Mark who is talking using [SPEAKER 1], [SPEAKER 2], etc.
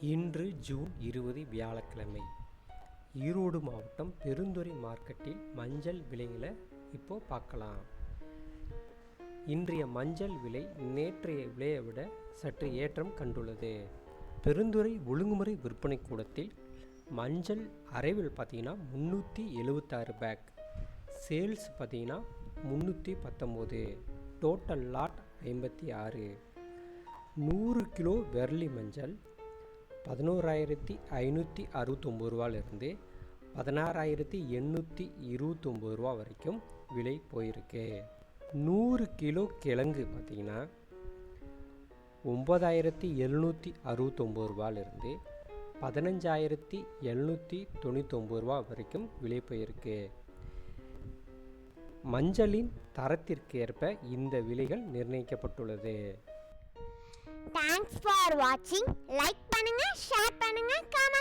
[SPEAKER 1] இன்று ஜூன் இருபது வியாழக்கிழமை. ஈரோடு மாவட்டம் பெருந்துறை மார்க்கெட்டில் மஞ்சள் விலைகளை இப்போ பார்க்கலாம். இன்றைய மஞ்சள் விலை நேற்றைய விலையை விட சற்று ஏற்றம் கண்டுள்ளது. பெருந்துறை ஒழுங்குமுறை விற்பனை கூடத்தில் மஞ்சள் அரைவில் பார்த்தீங்கன்னா முந்நூற்றி எழுபத்தாறு பேக். சேல்ஸ் பார்த்தீங்கன்னா முந்நூற்றி பத்தொம்போது. டோட்டல் லாட் ஐம்பத்தி ஆறு. நூறு கிலோ வெர்லி மஞ்சள் பதினோராயிரத்தி ஐநூற்றி அறுபத்தொம்பது ரூபாலேருந்து பதினாறாயிரத்தி எண்ணூற்றி இருபத்தொம்பது ரூபா வரைக்கும் விலை போயிருக்கு. நூறு கிலோ கிழங்கு பார்த்திங்கன்னா ஒம்பதாயிரத்தி எழுநூற்றி அறுபத்தொம்பது ரூபாலேருந்து பதினஞ்சாயிரத்தி எழுநூற்றி தொண்ணூத்தொம்பது ரூபா வரைக்கும் விலை போயிருக்கு. மஞ்சளின் தரத்திற்கு ஏற்ப இந்த விலைகள் நிர்ணயிக்கப்பட்டுள்ளது.
[SPEAKER 2] தேங்க்ஸ் ஃபார் வாட்சிங் லைக் பண்ணுங்க ஷேர் பண்ணுங்க கமெண்ட்